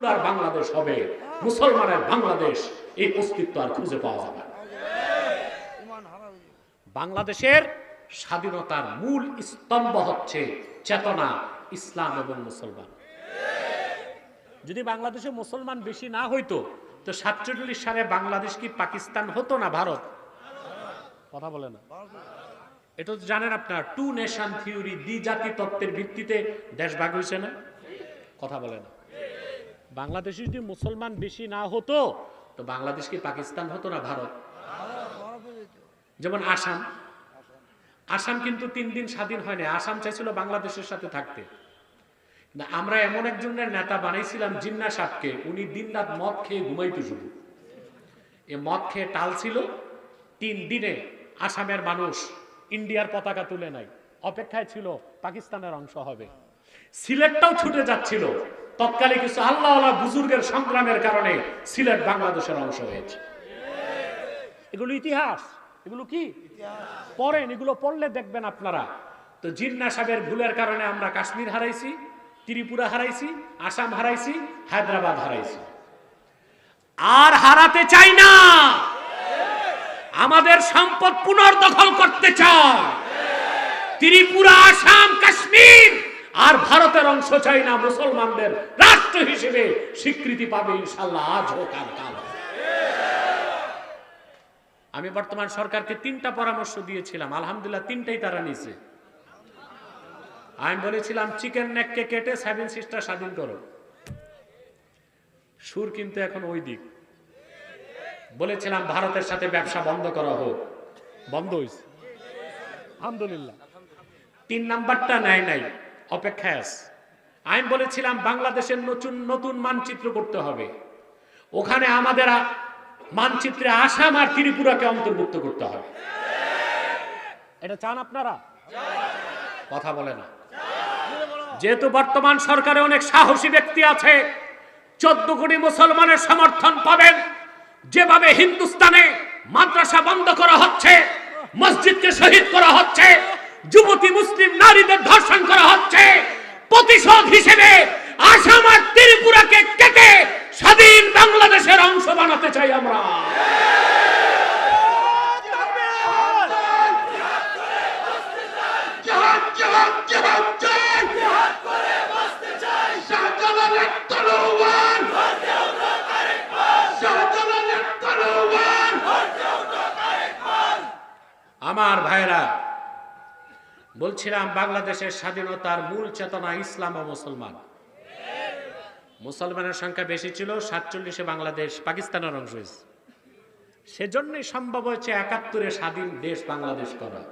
আর বাংলাদেশ হবে। মুসলমানের বাংলাদেশ এই অস্তিত্ব আর খুঁজে পাওয়া যাবে বাংলাদেশের স্বাধীনতার মূল স্তম্ভ হচ্ছে চেতনা, ইসলাম এবং মুসলমান। যদি বাংলাদেশে মুসলমান বেশি না হইতো, তো সাতচল্লিশ সালে বাংলাদেশ কি পাকিস্তান হতো না ভারত? কথা বলে না। এটা তো জানেন আপনার টু নেশন থিওরি দ্বি জাতি তত্ত্বের ভিত্তিতে দেশ ভাগ হয়েছে না? কথা বলে না। বাংলাদেশে যদি মুসলমান বেশি না হতো, তো বাংলাদেশ কি পাকিস্তান হতো না ভারত? যেমন আসাম। আসাম কিন্তু তিন দিন স্বাধীন হয়নি। আসাম চাইছিল বাংলাদেশের সাথে থাকতে। আমরা এমন একজনের নেতা বানাইছিলাম জিন্না সাহকে উনি দিনরাত মদ খেয়ে ঘুমাইতো শুধু এ মদ খেয়ে টাল ছিল। তিন দিনে আসামের মানুষ ইন্ডিয়ার পতাকা তুলে নাই। অপেক্ষায় ছিল পাকিস্তানের অংশ হবে। সিলেটটাও ছুটে যাচ্ছিল। তৎকালে কিছু আল্লাহ বুজুর্গের সংগ্রামের কারণে সিলেট বাংলাদেশের অংশ হয়েছে। এগুলো ইতিহাস। এগুলো কি? পড়েন, এগুলো পড়লে দেখবেন আপনারা। তো জিন্না সাহেবের ভুলের কারণে আমরা কাশ্মীর হারাইছি, ত্রিপুরা হারাইছি, আসাম হারাইছি, হায়দ্রাবাদ হারাইছি। আর হারাতে চাই না! আমাদের সম্পদ পুনর্দখল করতে চায় ত্রিপুরা, আসাম, কাশ্মীর! আর ভারতের অংশ চাই না মুসলমানদের রাষ্ট্র হিসেবে স্বীকৃতি পাবে ইনশাল্লাহ আজ হোক আর কাল আমি বর্তমান সরকারকে তিনটা পরামর্শ দিয়েছিলাম, আলহামদুলিল্লাহ তিনটাই তারা নিছে আমি বলেছিলাম চিকেন নেককে কেটে সেভেন সিস্টার স্বাধীন করো। সুর কিন্তু এখন ওই দিক। বলেছিলাম, ভারতের সাথে ব্যবসা বন্ধ করা হোক। বন্ধ হয়েছে আলহামদুলিল্লাহ। তিন নাম্বারটা নেয় নাই। অপেক্ষায় আছে আমি বলেছিলাম, বাংলাদেশের নতুন নতুন মানচিত্র করতে হবে। ওখানে আমাদের মানচিত্রে আসাম আর ত্রিপুরাকে অন্তর্ভুক্ত করতে হবে। এটা চান আপনারা? কথা বলে না। যেহেতু বর্তমান সরকারে অনেক সাহসী ব্যক্তি আছে, চোদ্দ কোটি মুসলমানের সমর্থন পাবেন। যেভাবে হিন্দুস্তানে মাদ্রাসা বন্ধ করা হচ্ছে, মসজিদকে শহীদ করা হচ্ছে যুবতী মুসলিম নারীদের ধর্ষণ করা হচ্ছে। প্রতিশোধ হিসেবে আসাম আর ত্রিপুরাকে কেটে স্বাধীন বাংলাদেশের অংশ বানাতে চাই আমরা। জাহাজ জাহাজ বলছিলাম, বাংলাদেশের স্বাধীনতার মূল চেতনা ইসলাম ও মুসলমান। মুসলমানের সংখ্যা বেশি ছিল, সাতচল্লিশে বাংলাদেশ, পাকিস্তানের অংশ হয়েছে। সেজন্যই সম্ভব হয়েছে একাত্তরে স্বাধীন দেশ বাংলাদেশ করা।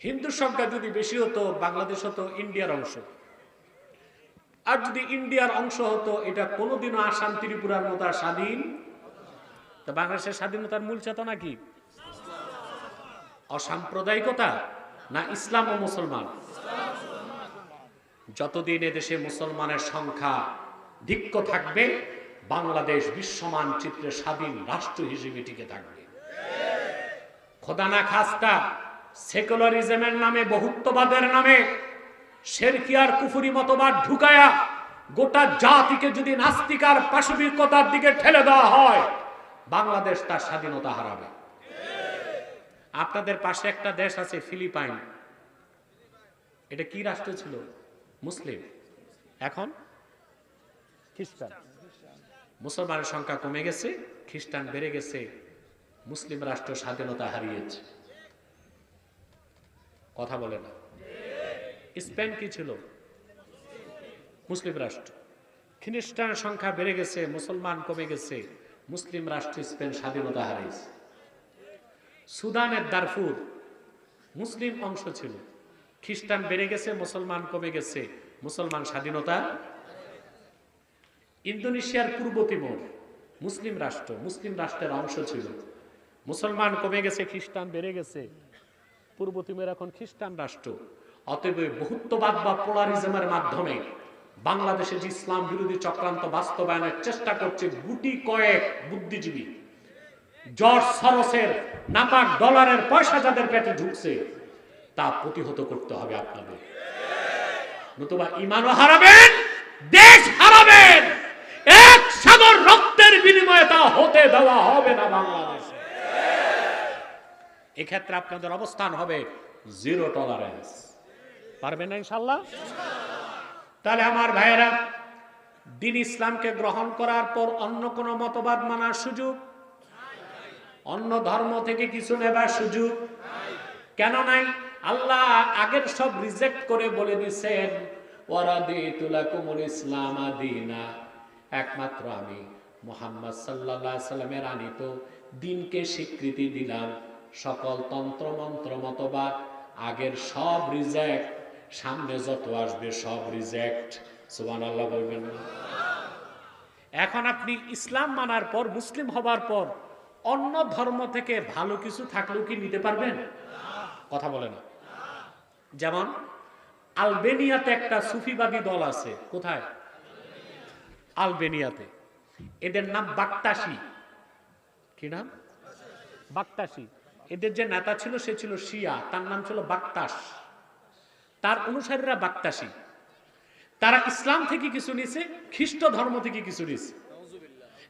হিন্দু সংখ্যা যদি বেশি হতো, বাংলাদেশ হতো ইন্ডিয়ার অংশ। আর যদি ইন্ডিয়ার অংশ হতো, এটা কোনোদিনও আসাম, ত্রিপুরার মতো স্বাধীন। তো বাংলাদেশের স্বাধীনতার মূল চেতনা কি? অসাম্প্রদায়িকতা। না ইসলাম ও মুসলমান? যতদিন এদেশে মুসলমানের সংখ্যা ধিক্য থাকবে, বাংলাদেশ বিশ্ব মানচিত্রে স্বাধীন রাষ্ট্র হিসেবে টিকে থাকবে। খোদানা খাস্তা, সেকুলারিজমের নামে, বহুত্ববাদের নামে শেরকিয়ার কুফুরি মতবাদ ঢুকায়া গোটা জাতিকে যদি নাস্তিকার পাশবিকতার দিকে ঠেলে দেওয়া হয়, বাংলাদেশ তার স্বাধীনতা হারাবে। আপনাদের পাশে একটা দেশ আছে, ফিলিপাইন। এটা কি রাষ্ট্র ছিল? মুসলিম। এখন খ্রিস্টান। মুসলমানের সংখ্যা কমে গেছে, খ্রিস্টান বেড়ে গেছে, মুসলিম রাষ্ট্র স্বাধীনতা হারিয়েছে। কথা বলে না। স্পেন কি ছিল? মুসলিম রাষ্ট্র। খ্রিস্টানের সংখ্যা বেড়ে গেছে, মুসলমান কমে গেছে, মুসলিম রাষ্ট্র স্পেন স্বাধীনতা হারিয়েছে। সুদানের দারফুর মুসলিম অংশ ছিল। খ্রিস্টান বেড়ে গেছে, মুসলমান কমে গেছে। মুসলমান স্বাধীনতা ইন্দোনেশিয়ার পূর্ব তিমোর মুসলিম রাষ্ট্র, মুসলিম রাষ্ট্রের অংশ ছিল। মুসলমান কমে গেছে, খ্রিস্টান বেড়ে গেছে। পূর্ব তিমোর এখন খ্রিস্টান রাষ্ট্র। অতএব বহুত্ববাদ বা পোলারিজমের মাধ্যমে বাংলাদেশে যে ইসলাম বিরোধী চক্রান্ত বাস্তবায়নের চেষ্টা করছে গুটি কয়েক বুদ্ধিজীবী জর্জ সরসের নাপাক ডলারের পয়সা যাদের পেটে ঢুকছে, তা প্রতিহত করতে হবে আপনাদের। নতুবা ইমানও হারাবেন, দেশ হারাবেন, এক সাগর রক্তের বিনিময়ে তা হতে দেওয়া হবে না বাংলাদেশে। এক্ষেত্রে আপনাদের অবস্থান হবে জিরো টলারেন্স। পারবেন না ইনশাল্লাহ? তাহলে আমার ভাইয়েরা, দিন ইসলামকে গ্রহণ করার পর অন্য কোনো মতবাদ মানার সুযোগ অন্য ধর্ম থেকে কিছু নেবার সুযোগ কেন নাই? আল্লাহ আগের সব রিজেক্ট করে বলে দিছেন একমাত্র আমি, মোহাম্মদ আলাইহি সাল্লামের আনিত দিনকে স্বীকৃতি দিলাম। সকল তন্ত্র, মন্ত্র, মতবাদ আগের সব রিজেক্ট সামনে যত আসবে সব রিজেক্ট সুবহানাল্লাহ বলবেন এখন আপনি ইসলাম মানার পর, মুসলিম হবার পর অন্য ধর্ম থেকে ভালো কিছু থাকলেও কি নিতে পারবেন? কথা বলে না। যেমন, আলবেনিয়াতে একটা সুফিবাদী দল আছে। কোথায়? আলবেনিয়াতে। এদের নাম বাক্তাসি কি নাম? বাক্তাসি এদের যে নেতা ছিল, সে ছিল শিয়া। তার নাম ছিল বাক্তাস তার অনুসারীরা বাক্তাসি তারা ইসলাম থেকে কিছু নিছে, খ্রিস্ট ধর্ম থেকে কিছু নিছে।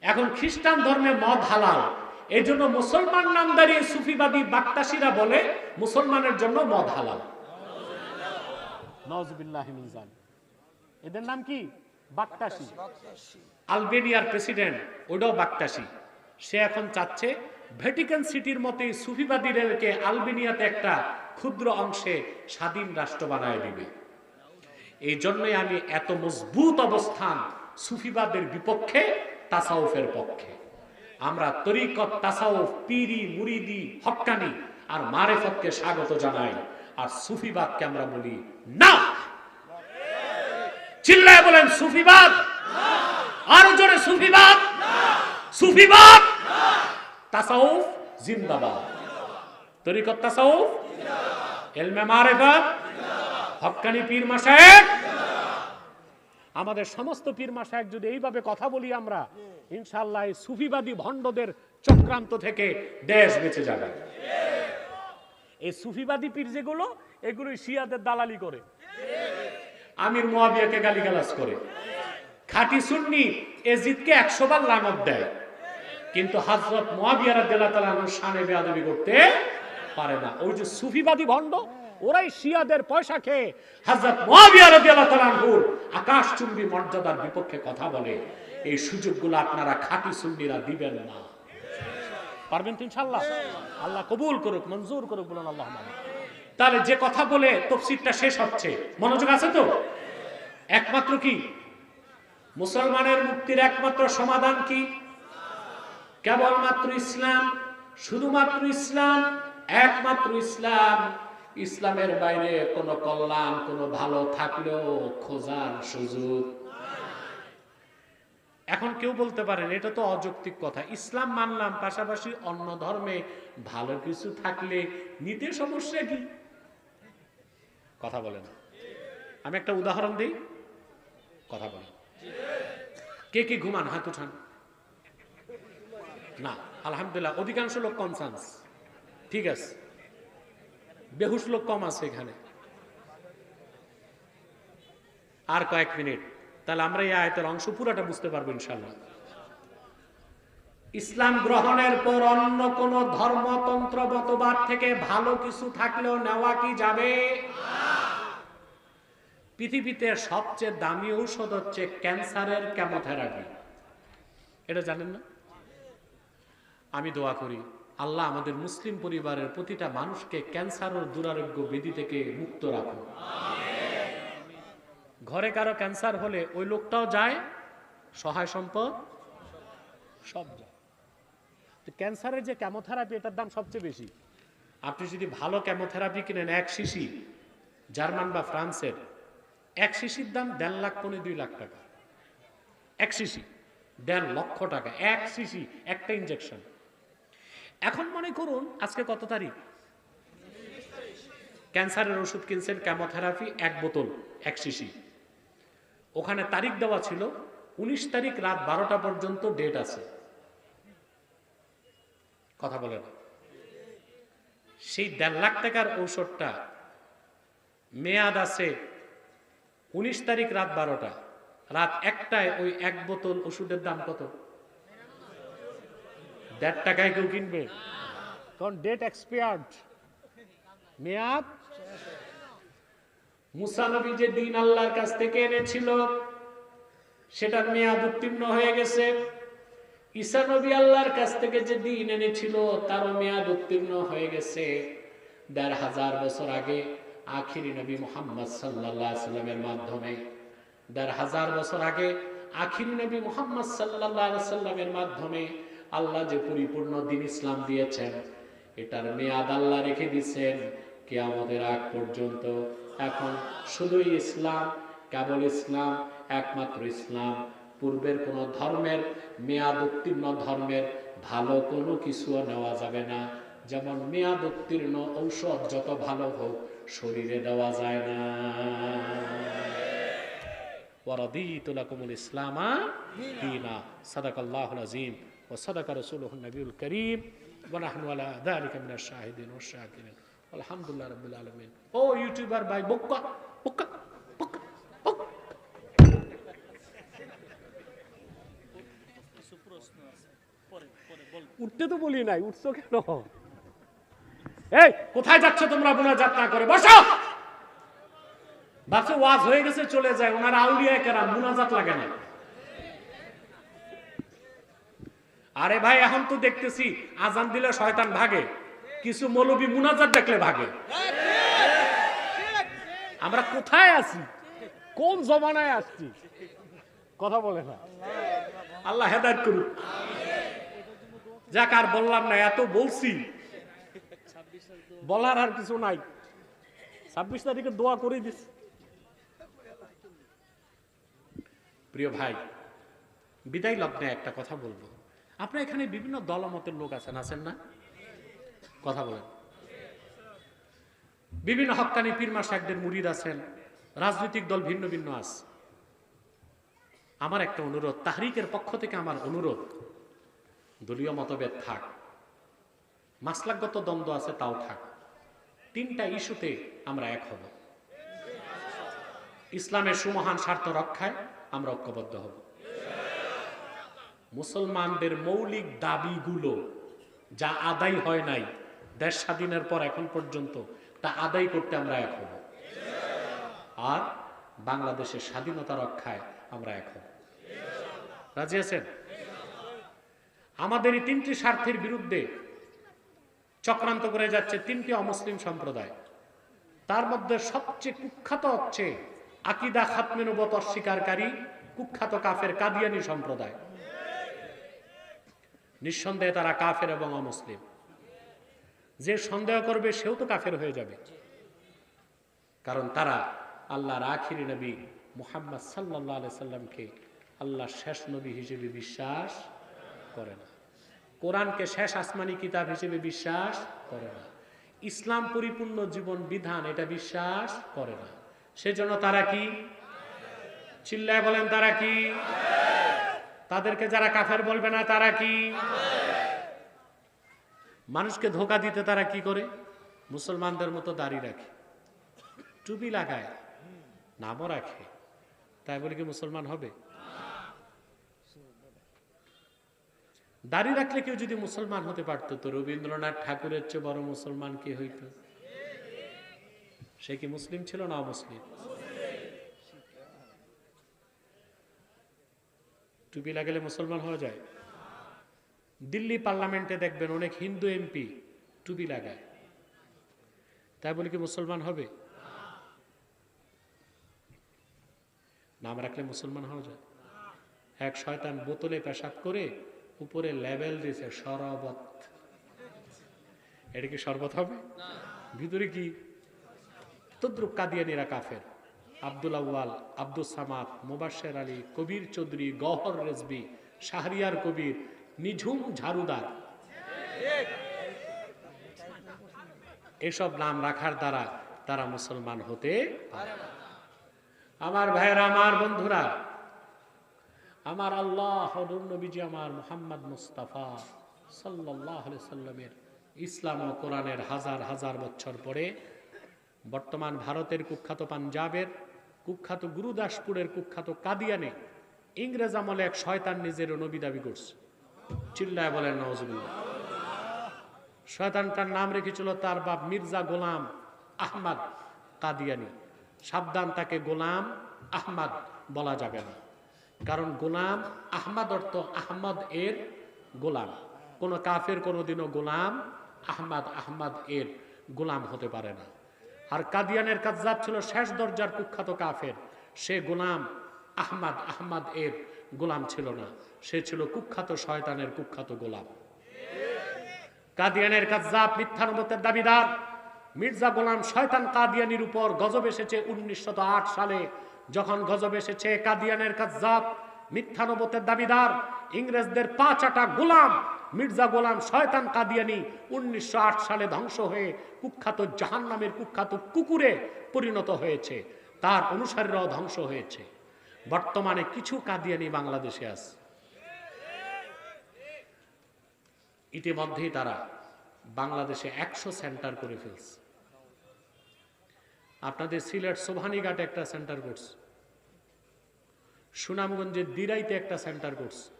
এখন খ্রিস্টান ধর্মে মদ হালাল। এই জন্য মুসলমান নামদারি সুফিবাদী বাক্তাসিরা বলে মুসলমানের জন্য মদ হালাল। এদের নাম কি? বাক্তাসি আলবেনিয়ার প্রেসিডেন্ট ওটাও বাক্তাসি সে এখন চাচ্ছে ভ্যাটিকান সিটির মতে সুফিবাদীদেরকে আলবেনিয়াতে একটা ক্ষুদ্র অংশে স্বাধীন রাষ্ট্র বানায় দিবে। এই জন্যই আমি এত মজবুত অবস্থান সুফিবাদের বিপক্ষে তাসাউফের পক্ষে। আমরা তরিকত তাসাউফ, পিরি, মুরিদি, হক্কানি আর মারেফতকে স্বাগত জানাই। আর সুফিবাদকে আমরা বলি, না! চিল্লায় বলেন সুফিবাদ আরও জোরে সুফিবাদ সুফিবাদ তাসাউফ, জিন্দাবাদ। তরিকত তাসাউফ, এলমে মারেফত, হক্কানি পীর মাসায়েক আমাদের সমস্ত পীর মাসায়েক যদি এইভাবে কথা বলি আমরা ইনশাল্লাহ সুফিবাদী ভণ্ডদের চক্রান্ত থেকে দেশ বেঁচে যাবে। এই সুফিবাদী পীর যেগুলো এগুলো শিয়াদের দালালি করে। আমির মোয়াবিয়াকে গালিগালাজ করে। খাঁটি সুন্নি এজিদকে একশো বার লানত দেয়। কিন্তু হজরত মোয়াবিয়ারা দেলা তালানোর সানে বেয়াদবি করতে পারে না। ওই যে সুফিবাদী ভণ্ড ওরাই শিয়াদের পয়সা খেয়ে হজরত মোয়াবিয়ারা দেলা তালানহুর আকাশ চুম্বী মর্যাদার বিপক্ষে কথা বলে। এই সুযোগগুলো আপনারা খাঁটি সুন্নিরা দিবেন না। পারবেন তো আল্লাহ কবুল করুক, মঞ্জুর করুক বলুন আল্লাহ তাহলে যে কথা বলে তফসিরটা শেষ হচ্ছে। মনোযোগ আছে তো? একমাত্র কি? মুসলমানের মুক্তির একমাত্র সমাধান কি? কেবলমাত্র ইসলাম, শুধুমাত্র ইসলাম, একমাত্র ইসলাম। ইসলামের বাইরে কোনো কল্যাণ, কোনো ভালো থাকলেও খোঁজার সুযোগ। এখন কেউ বলতে পারেন, এটা তো অযৌক্তিক কথা। ইসলাম মানলাম, পাশাপাশি অন্য ধর্মে ভালো কিছু থাকলে নিতে সমস্যা কি? কথা বলেন আমি একটা উদাহরণ দিই। কথা বলেন কে কে ঘুমান? হাত উঠান। না, আলহামদুলিল্লাহ, অধিকাংশ লোক কনসান্স। ঠিক আছে। বেহুশ লোক কম আছে এখানে। আর কয়েক মিনিট। তাহলে আমরা এই আয়তের অংশ পুরোটা বুঝতে পারব ইনশাল্লাহ ইসলাম গ্রহণের পর অন্য কোন ধর্মতন্ত্র মতবাদ থেকে ভালো কিছু থাকলেও নেওয়া কি যাবে? পৃথিবীতে সবচেয়ে দামি ঔষধ হচ্ছে ক্যান্সারের কেমোথেরাপি। এটা জানেন না? আমি দোয়া করি। আল্লাহ আমাদের মুসলিম পরিবারের প্রতিটা মানুষকে ক্যান্সার ও দুরারোগ্য বেদি থেকে মুক্ত রাখুন। ঘরে কারও ক্যান্সার হলে ওই লোকটাও যায়, সহায় সম্পদ, সব যায়। তো ক্যান্সারের যে ক্যামোথেরাপি এটার দাম সবচেয়ে বেশি। আপনি যদি ভালো ক্যামোথেরাপি কিনেন, এক শিশি, জার্মান বা ফ্রান্সের, এক শিশির দাম দেড় লাখ পনেরো দুই লাখ টাকা। এক শিশি, দেড় লক্ষ টাকা। এক শিশি, একটা ইঞ্জেকশন এখন মনে করুন, আজকে কত তারিখ? ক্যান্সারের ওষুধ কিনছেন কেমোথেরাপি এক বোতল, এক শিশি। ওখানে তারিখ দেওয়া ছিল, উনিশ তারিখ রাত বারোটা পর্যন্ত ডেট আছে। কথা বলে না সেই দেড় লাখ টাকার ঔষধটা মেয়াদ আছে উনিশ তারিখ রাত বারোটা। রাত একটায় ওই এক বোতল ওষুধের দাম কত? দেড় টাকায় কেউ কিনবে। কারণ ডেট এক্সপায়ার্ড মেয়াদ? মুসা নবী যে দিন আল্লাহর কাছ থেকে এনেছিল সেটার মেয়াদ উত্তীর্ণ হয়ে গেছে। ঈসা নবী আল্লাহর কাছ থেকে যে দিন এনেছিল তারও মেয়াদ উত্তীর্ণ হয়ে গেছে। দেড় হাজার বছর আগে আখিরি নবী মোহাম্মদ সাল্লাহ সাল্লামের মাধ্যমে দেড় হাজার বছর আগে আখিরি নবী মোহাম্মদ সাল্লাহ সাল্লামের মাধ্যমে আল্লাহ যে পরিপূর্ণ দিন ইসলাম দিয়েছেন, এটার মেয়াদ আল্লাহ রেখে দিচ্ছেন কে আমাদের আগ পর্যন্ত। এখন শুধুই ইসলাম, কেবল ইসলাম, একমাত্র ইসলাম। পূর্বের কোনো ধর্মের মেয়াদ উত্তীর্ণ ধর্মের ভালো কোনো কিছুও নেওয়া যাবে না। যেমন মেয়াদ উত্তীর্ণ ঔষধ যত ভালো হোক, শরীরে দেওয়া যায় না। ওয়ারদিতুল ইসলামা দিনা। সাদাকাল্লাহুল আজিম وصدق رسوله النبي الكريم ونحن على ذلك من الشاهدين والشاكرين والحمد لله رب العالمين ও ইউটিউবার ভাই বক্কা বক্কা বক্কা বক্কা। উঠতে তো বলি নাই উঠছো কেন এই কোথায় যাচ্ছ তোমরা বোনা যাত্রা করে বসো ভাবছে ওয়াজ হয়ে গেছে চলে যায় ওনার আউলিয়া কেরাম মুনাজাত লাগে না আরে ভাই, এখন তো দেখতেছি আজান দিলে শয়তান ভাগে। কিছু মৌলবী মুনাজাত দেখলে ভাগে। আমরা কোথায় আছি? কোন জমানায় আসছি কথা বলে না। আল্লাহ হেদায়ত করুক। যাক, আর বললাম না, এত বলছি। বলার আর কিছু নাই। ছাব্বিশ তারিখে দোয়া করে দিস। প্রিয় ভাই, বিদায় লগ্নে একটা কথা বলব। আপনার এখানে বিভিন্ন দলমতের লোক আছেন আছেন না? কথা বলেন। বিভিন্ন হক্কানি পীরমা সাহেবদের মুরিদ আছেন, রাজনৈতিক দল ভিন্ন ভিন্ন আছে। আমার একটা অনুরোধ, তাহরিকের পক্ষ থেকে আমার অনুরোধ, দলীয় মতভেদ থাক, মাসলাকগত দ্বন্দ্ব আছে তাও থাক, তিনটা ইস্যুতে আমরা এক হব। ইসলামের সুমহান স্বার্থ রক্ষায় আমরা ঐক্যবদ্ধ হব। মুসলমানদের মৌলিক দাবিগুলো যা আদায় হয় নাই, দেশ স্বাধীনের পর এখন পর্যন্ত, তা আদায় করতে আমরা এক হব। আর বাংলাদেশের স্বাধীনতা রক্ষায় আমরা এক হব। রাজি আছেন? আমাদের এই তিনটি স্বার্থের বিরুদ্ধে চক্রান্ত করে যাচ্ছে তিনটি অমুসলিম সম্প্রদায়। তার মধ্যে সবচেয়ে কুখ্যাত হচ্ছে আকিদা খাতমে নবত অস্বীকারী, কুখ্যাত কাফের কাদিয়ানি সম্প্রদায়। নিঃসন্দেহে তারা কাফের এবং অমুসলিম। যে সন্দেহ করবে, সেও তো কাফের হয়ে যাবে। কারণ তারা আল্লাহর আখিরি নবী মুহাম্মদ সাল্লাহ আলি সাল্লামকে আল্লাহর শেষ নবী হিসেবে বিশ্বাস করে না। কোরআনকে শেষ আসমানি কিতাব হিসেবে বিশ্বাস করে না। ইসলাম পরিপূর্ণ জীবন বিধান, এটা বিশ্বাস করে না। সেজন্য তারা কি? চিল্লায় বলেন, তারা কি? তাদেরকে যারা কাফের বলবে না, তারা কি? মানুষকে ধোকা দিতে তারা কি করে? মুসলমানদের মতো দাড়ি রাখে, টুপি লাগায়, নামও রাখে। তাই বলে কি মুসলমান হবে? দাড়ি রাখলে কেউ যদি মুসলমান হতে পারতো, তো রবীন্দ্রনাথ ঠাকুরের চেয়ে বড় মুসলমান কে হইত? সে কি মুসলিম ছিল না মুসলিম টুপি লাগালে মুসলমান হওয়া যায়? দিল্লি পার্লামেন্টে দেখবেন অনেক হিন্দু এমপি টুপি লাগায়। তাই বলে কি মুসলমান হবে? নাম রাখলে মুসলমান হওয়া যায়। এক শয়তান বোতলে পেশাব করে উপরে লেবেল দিয়েছে, শরবত। এটা কি শরবত হবে? ভিতরে কি? তদ্রুপ কাদিয়ানিরা কাফের। আব্দুল আউয়াল আব্দুল সামাদ, মোবাশের আলী, কবির চৌধুরী গহর রেজবি, শাহরিয়ার কবির, নিঝুম ঝাড়ুদার। এসব নাম রাখার দ্বারা তারা মুসলমান হতে পারে আমার ভাইয়েরা, আমার বন্ধুরা, আমার আল্লাহ নবীজি আমার মোহাম্মদ মুস্তাফা সাল্লাহ সাল্লামের ইসলাম ও কোরআনের হাজার হাজার বছর পরে বর্তমান ভারতের কুখ্যাত পাঞ্জাবের কুখ্যাত গুরুদাসপুরের কুখ্যাত কাদিয়ানে ইংরেজ আমলে এক শয়তান নিজের নবী দাবি করছে। চিল্লায় বলেন নওয়াজুবিল্লাহ শয়তানটার নাম রেখেছিল তার বাপ মির্জা গোলাম আহমদ কাদিয়ানি। সাবধান, তাকে গোলাম আহমদ বলা যাবে না। কারণ গোলাম আহমদ অর্থ আহমদ এর গোলাম। কোনো কাফের কোনোদিনও গোলাম আহমদ আহমদ এর গোলাম হতে পারে না। আর কাদিয়ানের কাজ্জাব ছিল শেষ দরজার কুখ্যাত কাফের, সে গোলাম আহমদ আহমদ এর গোলাম ছিল না। সে ছিল কুখ্যাত শয়তানের কুখ্যাত গোলাম। কাদিয়ানের কাজ্জাব মিথ্যানুমতের দাবিদার। মির্জা গোলাম শয়তান কাদিয়ানির উপর গজব এসেছে উনিশশো আট সালে। যখন গজব এসেছে, কাদিয়ানের কাজ্জাব মিথ্যানুমতের দাবিদার। ইংরেজদের পাঁচাটা গোলাম, মির্জা গোলাম শয়তান কাদিয়ানি উনিশশো আট সালে ধ্বংস হয়ে কুখ্যাত জাহান নামের কুখ্যাত কুকুরে পরিণত হয়েছে। তার অনুসারীরাও ধ্বংস হয়েছে। বর্তমানে কিছু কাদিয়ানি বাংলাদেশে আছে। ইতিমধ্যেই তারা বাংলাদেশে একশো সেন্টার করে ফেলছে। আপনাদের সিলেট সোভানীঘাটে একটা সেন্টার করছে। সুনামগঞ্জের দিরাইতে একটা সেন্টার করছে।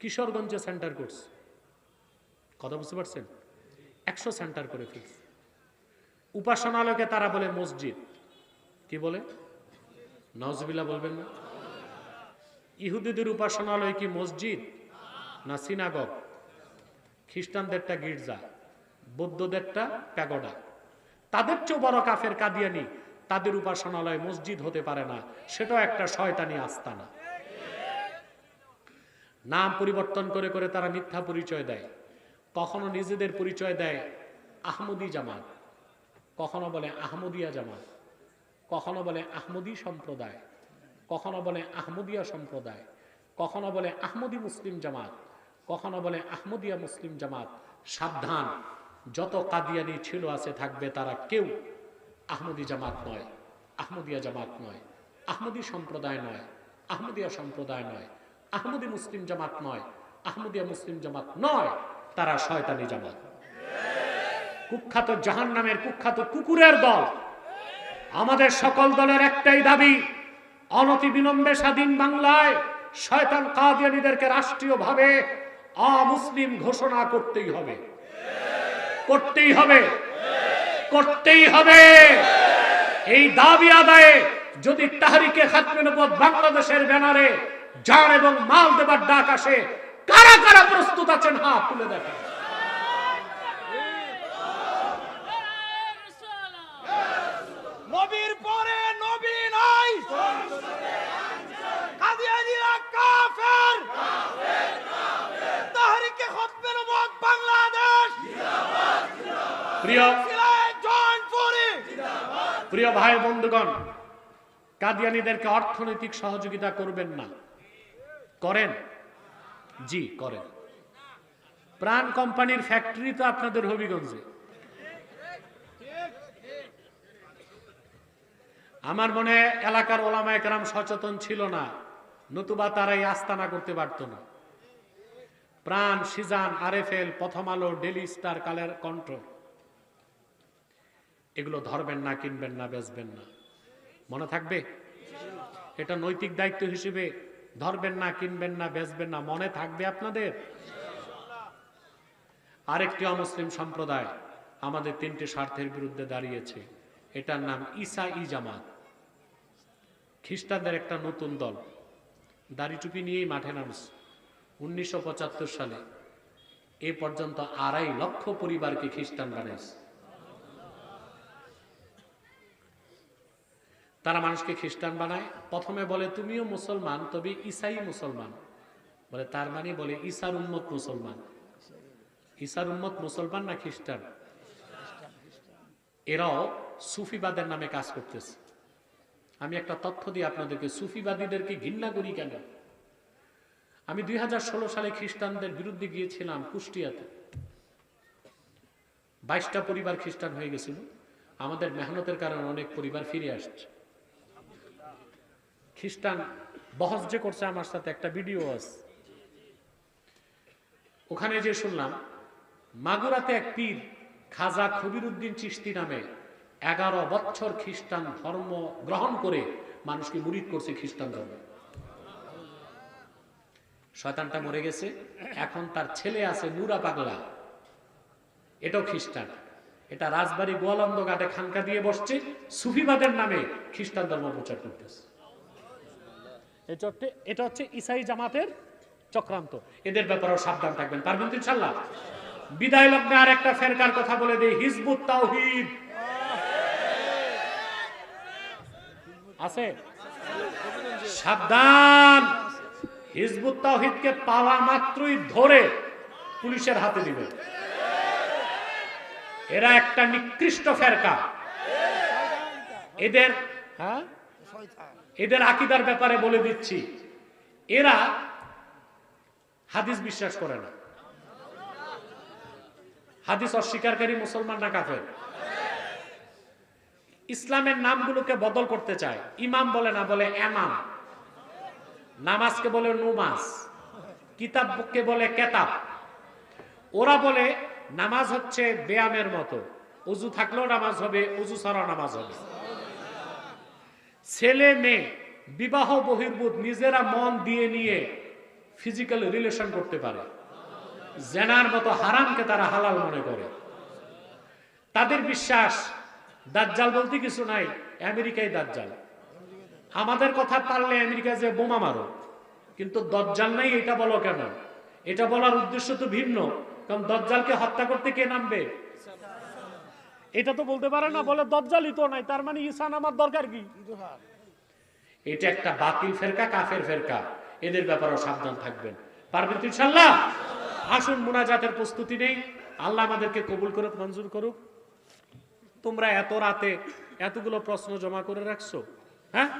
কিশোরগঞ্জে সেন্টার করছে। কথা বুঝতে পারছেন? একশো সেন্টার করে ফেলছে। উপাসনালয়কে তারা বলে মসজিদ। কি বলে? নজবিল্লা বলবেন না? ইহুদিদের উপাসনালয় কি মসজিদ না সিনাগগ খ্রিস্টানদেরটা গির্জা, বৌদ্ধদেরটা প্যাগোডা। তাদের চেয়েও বড় কাফের কাদিয়ানি, তাদের উপাসনালয় মসজিদ হতে পারে না, সেটাও একটা শয়তানি আস্তানা। নাম পরিবর্তন করে করে তারা মিথ্যা পরিচয় দেয়। কখনো নিজেদের পরিচয় দেয় আহমদি জামাত। কখনো বলে আহমদিয়া জামাত। কখনো বলে আহমদি সম্প্রদায়। কখনো বলে আহমদিয়া সম্প্রদায়। কখনো বলে আহমদি মুসলিম জামাত। কখনো বলে আহমদিয়া মুসলিম জামাত। সাবধান। যত কাদিয়ানি ছিল আছে থাকবে তারা কেউ আহমদি জামাত নয়। আহমদিয়া জামাত নয়। আহমদি সম্প্রদায় নয়। আহমদিয়া সম্প্রদায় নয়। আহমদি মুসলিম জামাত নয়, আহমদিয়া মুসলিম জামাত নয়, তারা শয়তানি জামাত। কুখ্যাত জাহান নামের কুখ্যাত কুকুরের দল। আমাদের সকল দলের একটাই দাবি অনতি বিলম্বে স্বাধীন বাংলায় শয়তান কাদিয়ানিদেরকে রাষ্ট্রীয়ভাবে অমুসলিম ঘোষণা করতেই হবে। করতেই হবে। করতেই হবে। এই দাবি আদায়ে যদি তাহারিকে খাতমে নবুয়ত বাংলাদেশের ব্যানারে জান এবং মাল দেবার ডাক আসে কারা কারা প্রস্তুত আছেন হাত তুলে দেখেন। নবীর পরে নবী নাই। কাদিয়ানিরা কাফের। তাহরিকে খতমে নবুয়ত বাংলাদেশ। প্রিয় সিলাই জয়নপুরি প্রিয় ভাই বন্ধুগণ কাদিয়ানিদেরকে অর্থনৈতিক সহযোগিতা করবেন না। করেন? জি, করেন। প্রাণ কোম্পানির ফ্যাক্টরি তো আপনাদের হবিগঞ্জে। আমার মনে এলাকার ওলামা একরাম সচেতন ছিল না। নতুবা তারাই আস্তানা করতে পারত না। প্রাণ, সিজান, আরএফএল, প্রথম আলো ডেলি স্টার, কালের কণ্ঠ। এগুলো ধরবেন না, কিনবেন না, বেচবেন না। মনে থাকবে? এটা নৈতিক দায়িত্ব হিসেবে ধরবেন না, কিনবেন না, বেচবেন না, মনে থাকবে আপনাদের। আরেকটি অমুসলিম সম্প্রদায় আমাদের তিনটি স্বার্থের বিরুদ্ধে দাঁড়িয়েছে। এটার নাম ইসা ই জামাত। খ্রিস্টানদের একটা নতুন দল। দাড়ি টুপি নিয়েই মাঠে নামছে। উনিশশো পঁচাত্তর সালে এ পর্যন্ত আড়াই লক্ষ পরিবারকে খ্রিস্টান বানিয়েছে তারা মানুষকে খ্রিস্টান বানায়। প্রথমে বলে, তুমিও মুসলমান, তবে ইসাই মুসলমান। বলে, তার মানে বলে ইসার উম্মত মুসলমান। ইসার উম্মত মুসলমান না খ্রিস্টান? এরাও সুফিবাদের নামে কাজ করতেছে। আমি একটা তথ্য দিই আপনাদেরকে, সুফিবাদীদেরকে ঘৃণা করি কেন? আমি দুই হাজার ষোলো সালে খ্রিস্টানদের বিরুদ্ধে গিয়েছিলাম কুষ্টিয়াতে। বাইশটা পরিবার খ্রিস্টান হয়ে গেছিল। আমাদের মেহনতের কারণে অনেক পরিবার ফিরে আসছে। খ্রিস্টান বহস যে করছে আমার সাথে, একটা ভিডিও আছে। ওখানে যে শুনলাম, মাগুরাতে এক পীর খাজা খবিরুদ্দিন চিস্তি নামে এগারো বছর খ্রিস্টান ধর্ম গ্রহণ করে মানুষকে মুরিদ করছে খ্রিস্টান ধর্ম। শয়তানটা মরে গেছে, এখন তার ছেলে আছে নুরা পাগলা। এটাও খ্রিস্টান। এটা রাজবাড়ি গোয়ালন্দ ঘাটে খানকা দিয়ে বসছে, সুফিবাদের নামে খ্রিস্টান ধর্ম প্রচার করতেছে। এটা হচ্ছে এটা হচ্ছে ইসাই জামাতের চক্রান্ত। এদের ব্যাপারেও সাবধান থাকবেন। পারবেন তো ইনশাল্লাহ? বিদায় লগ্নে আর একটা ফেরকার কথা বলে দিই, হিজবুত তাওহিদ। আছে? সাবধান! হিজবুত তাওহিদকে পাওয়া মাত্রই ধরে পুলিশের হাতে দিবে। এরা একটা নিকৃষ্ট ফেরকা। এদের হ্যাঁ? এদের আকিদার ব্যাপারে বলে দিচ্ছি। এরা হাদিস বিশ্বাস করে না। হাদিস অস্বীকারী মুসলমান না কাফের। ইসলামের নামগুলোকে বদল করতে চায়। ইমাম বলে না, বলে এমাম। নামাজকে বলে নুমাজ। কিতাবকে বলে কেতাব। ওরা বলে নামাজ হচ্ছে ব্যায়ামের মতো। উজু থাকলেও নামাজ হবে, উজু ছাড়াও নামাজ হবে। ছেলে মেয়ে, বিবাহ বহির্ভূত, নিজেরা মন দিয়ে নিয়ে ফিজিক্যাল রিলেশন করতে পারে। জেনার মতো হারামকে তারা হালাল মনে করে। তাদের বিশ্বাস, দাজ্জাল বলতে কিছু নাই, আমেরিকায় দাজ্জাল। আমাদের কথা পারলে আমেরিকা যে বোমা মারো। কিন্তু দজ্জাল নাই, এটা বলো কেন? এটা বলার উদ্দেশ্য তো ভিন্ন। কারণ দজ্জালকে হত্যা করতে কে নামবে? এটা তো বলতে পারে না, বলে দজ্জালই তো নাই, তার মানে ঈসা আমার দরকার কি? এটা একটা বাতিল ফেরকা, কাফের ফেরকা। এদের ব্যাপারেও সাবধান থাকবেন। পারবেন তো ইনশাল্লাহ আসুন মুনাজাতের প্রস্তুতি নেই। আল্লাহ আমাদেরকে কবুল করুক, মঞ্জুর করুক। তোমরা এত রাতে এতগুলো প্রশ্ন জমা করে রাখছো হ্যাঁ?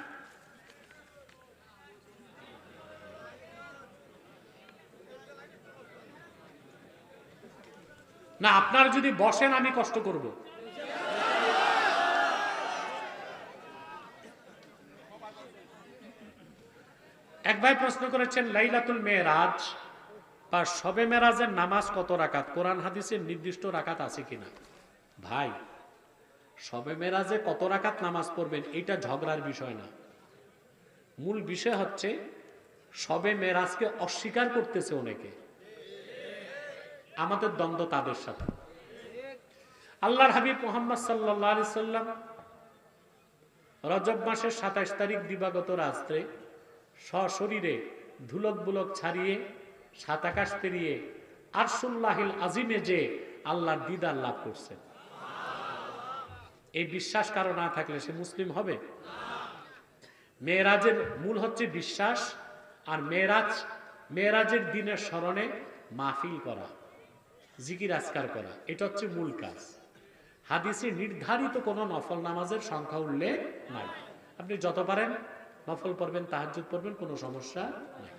না, আপনারা যদি বসেন, আমি কষ্ট করব। এক ভাই প্রশ্ন করেছেন, লাইলাতুল মেয়েরাজ বা সবে মেরাজের নামাজ কত রাকাত? কোরআন, হাদিসের নির্দিষ্ট রাকাত আছে কিনা? ভাই, সবে মেরাজে কত রাকাত নামাজ পড়বেন? এটা ঝগড়ার বিষয় না। মূল বিষয় হচ্ছে, সবে মেরাজকে অস্বীকার করতেছে অনেকে। আমাদের দ্বন্দ্ব তাদের সাথে। আল্লাহর হাবিব মোহাম্মদ সাল্লাহ সাল্লাম রজব মাসের সাতাইশ তারিখ দিবাগত রাত্রে সশরীরে ধুলক বুলক ছাড়িয়ে, সাত আকাশ পেরিয়ে, আরসুল্লাহিল আজিমে যে আল্লাহর দিদার লাভ করছেন এই বিশ্বাস কারও না থাকলে সে মুসলিম হবে? মেয়েরাজের মূল হচ্ছে বিশ্বাস, আর মেয়েরাজ, মেয়েরাজের দিনের স্মরণে মাহফিল করা, জিকির আজকার করা, এটা হচ্ছে মূল কাজ। হাদিসে নির্ধারিত কোনো নফল নামাজের সংখ্যা উল্লেখ নাই। আপনি যত পারেন নফল পড়বেন, তাহাজ্জুদ পড়বেন, কোনো সমস্যা নাই।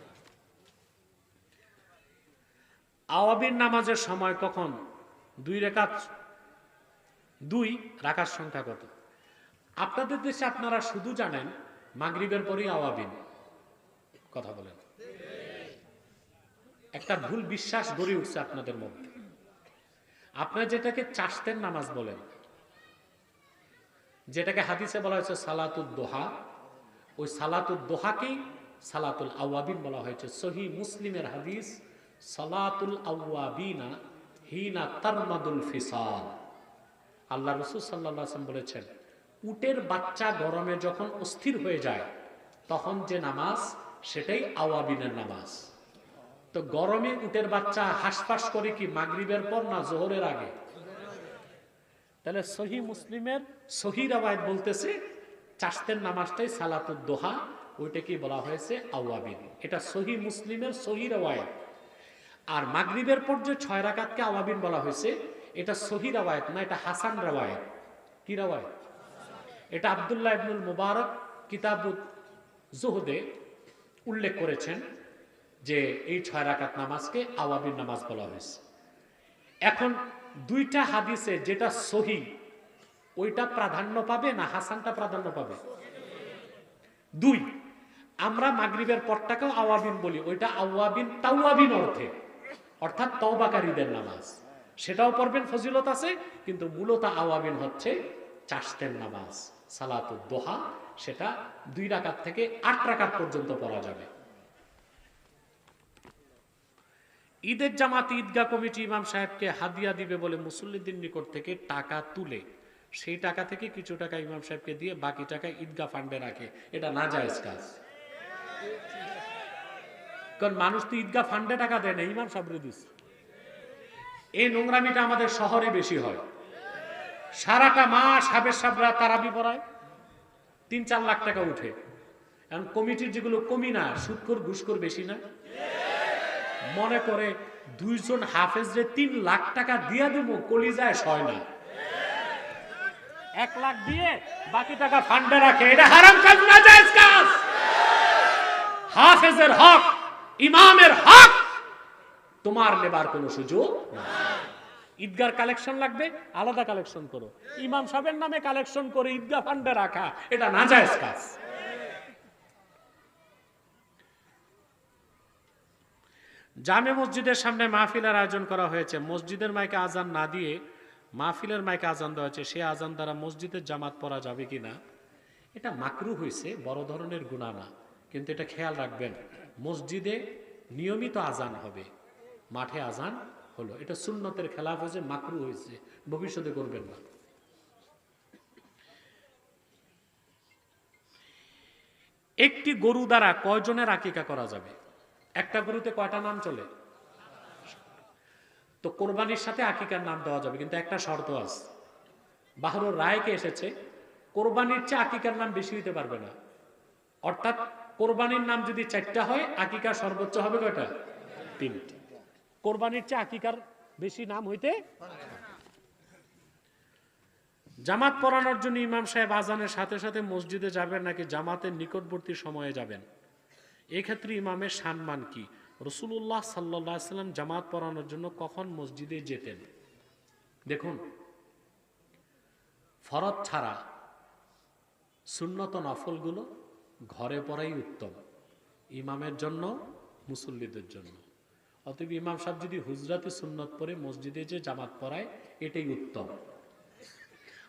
আওয়াবির নামাজের সময় কখন? দুই রেখাত, দুই রাখার সংখ্যা কত? আপনাদের দেশে আপনারা শুধু জানেন, মাগরিবের পরেই আওয়াবিন কথা বলেন। একটা ভুল বিশ্বাস গড়ে উঠছে আপনাদের মধ্যে। আপনারা যেটাকে চাষতের নামাজ বলেন, যেটাকে হাদিসে বলা হয়েছে সালাতুল দোহা ওই সালাতুল দোহাকেই সালাতুল আওয়াবিন বলা হয়েছে। সহি মুসলিমের হাদিস, সালাতুল আওয়াবিনা হিনা তারমাদুল ফিসাল। আল্লাহ রসুল সাল্লাম বলেছেন, উটের বাচ্চা গরমে যখন অস্থির হয়ে যায়, তখন যে নামাজ, সেটাই আওয়াবিনের নামাজ। তো গরমে উটের বাচ্চা হাসপাস করে কি মাগরিবের পর না জোহরের আগে? তাহলে সহি মুসলিমের সহি রাবায়ত বলতেছে চাষতের নামাজটাই সালাতুদ দোহা, ওইটাকে বলা হয়েছে আওয়াবিন এটা সহি মুসলিমের সহি রাবায়ত আর মাগরিবের পর যে ছয় রাকাতকে আওয়াবিন বলা হয়েছে, এটা সহি রাবায়ত না, এটা হাসান রাবায়ত কি রাবায়ত এটা আবদুল্লাহ ইবনুল মুবারক কিতাবুদ জুহুদে উল্লেখ করেছেন যে এই ছয় রাকাত নামাজকে আওয়াবিন নামাজ বলা হয়েছে। এখন দুইটা হাদিসে যেটা সহি ওইটা প্রাধান্য পাবে না হাসানটা প্রাধান্য পাবে? দুই, আমরা মাগরিবের পরটাকেও আওয়াবিন বলি। ওইটা আওয়াবিন তাওয়াবিন অর্থে। অর্থাৎ তওবাকারীদের নামাজ। সেটাও পড়বেন, ফজিলত আছে, কিন্তু মূলত আওয়াবিন হচ্ছে চাষতের নামাজ। সালাতুদ দোহা, সেটা দুই রাকাত থেকে আট রাকাত পর্যন্ত পড়া যাবে। ঈদের জামাত ঈদগাহ কমিটি ইমাম সাহেবকে হাদিয়া দিবে বলে মুসল্লিদের নিকট থেকে টাকা তুলে সেই টাকা থেকে কিছু টাকা ইমাম সাহেবকে দিয়ে বাকি টাকা ঈদগা ফান্ডে রাখে। এটা না যায় কাজ। কারণ মানুষ তো ঈদগাহ ফান্ডে টাকা দেয় না, ইমাম সাহেবরে দিচ্ছে এই নোংরামিটা আমাদের শহরে বেশি হয়। সারাটা মাস হাবের সাবরা তারাবি পড়ায়, তিন চার লাখ টাকা উঠে। এখন কমিটির যেগুলো কমি না সুৎকর ঘুষকর বেশি না। মনে করে দুইজন হাফেজরে তিন লাখ টাকা দিয়ে দেবো কলিজায় সয় না। এক লাখ দিয়ে বাকি টাকা ফান্ডে রাখে। এটা হারাম কাজ না, জায়েজ কাজ। হাফেজের হক, ইমামের হক, তোমার নেবার কোনো সুযোগ। ঈদগার কালেকশন লাগবে, আলাদা কালেকশন করো। ইমাম সাহেবের নামে কালেকশন করে ঈদগা ফান্ডে রাখা, এটা না জায়েজ কাজ। জামে মসজিদের সামনে মাহফিলের আয়োজন করা হয়েছে। মসজিদের মাইকে আজান না দিয়ে মাহফিলের মাইকে আজান দেওয়া হয়েছে সে আজান দ্বারা মসজিদের জামাত পরা যাবে কিনা এটা মাকরু হয়েছে, বড় ধরনের গুণা না। কিন্তু এটা খেয়াল রাখবেন, মসজিদে নিয়মিত আজান হবে, মাঠে আজান হলো। এটা সুন্নতের খেলাফ হয়েছে, মাকরু হয়েছে, ভবিষ্যতে করবেন না। একটি গরু দ্বারা কয়জনের আকিকা করা যাবে? একটা গরুতে কয়টা নাম চলে? তো কোরবানির সাথে আকিকার নাম দেওয়া যাবে, কিন্তু একটা শর্ত আছে। বাহরুর রায়কে এসেছে, কোরবানির চেয়ে আকিকার নাম বেশি হইতে পারবে না। অর্থাৎ কোরবানির নাম যদি চারটা হয় আকিকা সর্বোচ্চ হবে কয়টা? তিনটি। কোরবানির চেয়ে আকিকার বেশি নাম হইতে জামাত পড়ানোর জন্য ইমাম সাহেব আজানের সাথে সাথে মসজিদে যাবেন নাকি জামাতের নিকটবর্তী সময়ে যাবেন? এক্ষেত্রে ইমামের সম্মান কি? রসুল্লাহ সাল্লাহ সাল্লাম জামাত পড়ানোর জন্য কখন মসজিদে যেতেন? দেখুন ফরত ছাড়া সুন্নত নফলগুলো ঘরে পড়াই উত্তম, ইমামের জন্য, মুসল্লিদের জন্য। অতএব ইমাম সাহেব যদি হুজরাতে সুন্নত পরে মসজিদে যে জামাত পড়ায়, এটাই উত্তম।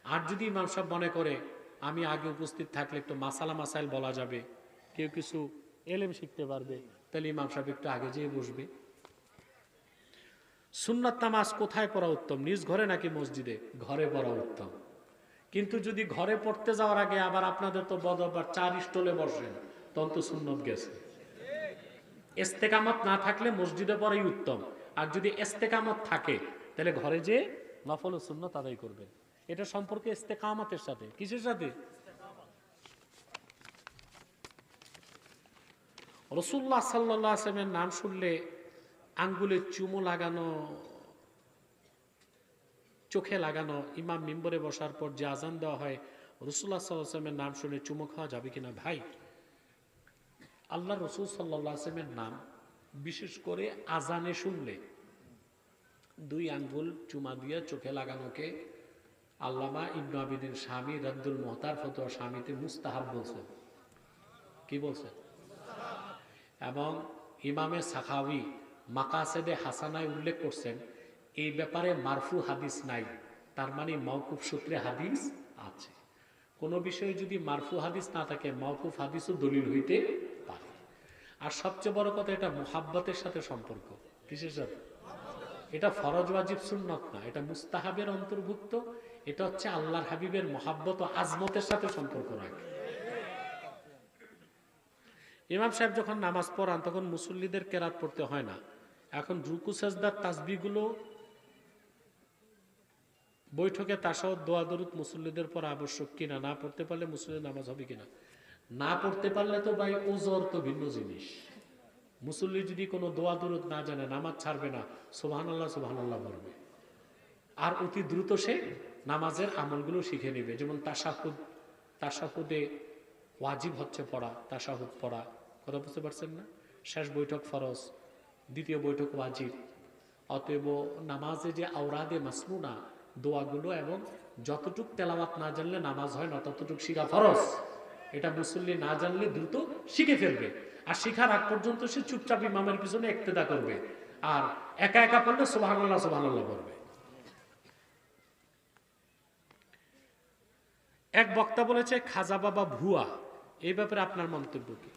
আর যদি ইমাম সাহেব মনে করে, আমি আগে উপস্থিত থাকলে একটু মাসালা মাসাইল বলা যাবে, কেউ কিছু এলেম শিখতে পারবে তাহলে ইমাম সাহেব একটু আগে যেয়ে বসবে। সুন্নাত নামাজ কোথায় পড়া উত্তম? নিজ ঘরে নাকি মসজিদে? ঘরে পড়া উত্তম। কিন্তু যদি ঘরে পড়তে যাওয়ার আগে আবার আপনাদের তো বদ আবার চার স্টলে বসেন, তখন তো সুন্নত গেছে। এস্তেকামত না থাকলে মসজিদে পড়াই উত্তম। আর যদি এস্তেকামত থাকে, তাহলে ঘরে যে নফল ও সুন্নত আদায় করবেন। এটা সম্পর্কে ইস্তেকামতের সাথে। কিসের সাথে? রসুল্লাহ সাল্লাহ আসলামের নাম শুনলে আঙ্গুলে চুমো লাগানো, চোখে লাগানো, ইমাম মিম্বরে বসার পর যে আজান দেওয়া হয়, রসুল্লাহ সাল্লাহ আসলামের নাম শুনে চুমো খাওয়া যাবে কিনা ভাই? আল্লাহ রসুল সাল্লাহ আসলামের নাম বিশেষ করে আজানে শুনলে দুই আঙ্গুল চুমা দিয়ে চোখে লাগানোকে আল্লামা ইবনু আবিদিন স্বামী রদ্দুল মোহতার ফতোয়া স্বামীতে মুস্তাহাব বলছেন কি বলছেন এবং ইমামে সাখাওয়ি মাকাসেদে হাসানায় উল্লেখ করছেন, এই ব্যাপারে মারফু হাদিস নাই, তার মানে মৌকুফ সূত্রে হাদিস আছে। কোনো বিষয়ে যদি মারফু হাদিস না থাকে মৌকুফ হাদিসও দলিল হইতে পারে। আর সবচেয়ে বড় কথা, এটা মোহাব্বতের সাথে সম্পর্ক। কিসের সাথে? এটা ফরজ, ওয়াজিব, সুন্নত না, এটা মুস্তাহাবের অন্তর্ভুক্ত, এটা হচ্ছে আল্লাহর হাবিবের মহাব্বত আজমতের সাথে সম্পর্ক রাখে। ইমাম সাহেব যখন নামাজ পড়ান, তখন মুসল্লিদের কেরাত পড়তে হয় না। এখন রুকু সাজদার তাসবিগুলো বৈঠকে তাসাও দোয়া, দরুদ মুসল্লিদের পর আবশ্যক কিনা, না পড়তে পারলে মুসল্লির নামাজ হবে কিনা। না পড়তে পারলে তো ভাই ওজর তো ভিন্ন জিনিস। মুসল্লি যদি কোনো দোয়া, দরুদ না জানে, নামাজ ছাড়বে না সোহান আল্লাহ সোহান আল্লাহ বলবে। আর অতি দ্রুত সে নামাজের আমলগুলো শিখে নেবে। যেমন তাসাহুদ, তাসাহুদে ওয়াজিব হচ্ছে পড়া, তাসাহুদ পড়া। কথা বুঝতে পারছেন না? শেষ বৈঠক ফরজ, দ্বিতীয় বৈঠক ওয়াজিব। অতএব নামাজে যে আওরাদে মাসমুনা দোয়াগুলো এবং যতটুক তেলাওয়াত না জানলে নামাজ হয় না, ততটুক শিখা ফরজ। এটা মুসল্লি না জানলে দ্রুত শিখে ফেলবে। আর শিখার আগ পর্যন্ত সে চুপচাপ ইমামের পিছনে একতেদা করবে। আর একা একা পড়লে সোভানাল্লাহ সোভানাল্লাহ করবে এক বক্তা বলেছে, খাজা বাবা ভুয়া। এই ব্যাপারে আপনার মন্তব্য কি?